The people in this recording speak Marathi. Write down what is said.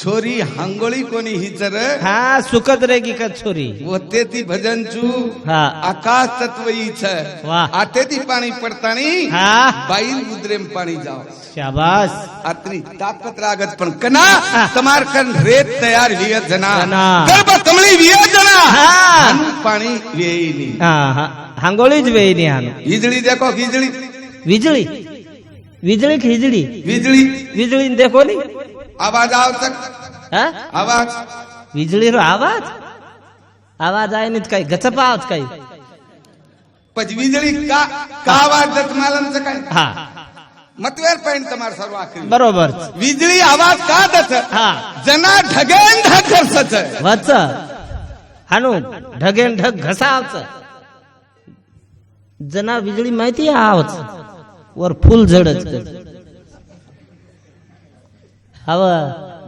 छोरी हांगोळी कोणी हिचर हा सुखद रे की का छोरी. होते ती भजन चू हा. आकाश तत्व इच आते ती पाणी पडताणी हा. बाईल उद्रेम पाणी जाव. शाबास. आतनी ताकत लागत पण कना तमार कन रेत तयार वियत जना. गर्भ तमळी वियत जना. पाणी वेईनी. हा हांगोळीच वेईनी हान. हिजळी देखो हिजळी. विजळी. विजळी खिजळी विजळी. विजळी देखो नी. आवाज आवाज. विजळी रो आवाज? आवाज आहे नाही काही. गचप आवाज काही. विजळी का का आवाज मालांचं काय? हा. मतवेर पॅन तुम्हा सर्व आखरी. बरोबर. विजळी आवाज का दच हा. जना ढगेन ढग घसच वच. हनु ढगेन ढग घसावच. जना विजळी माहिती आवाज. Were full झडच 好不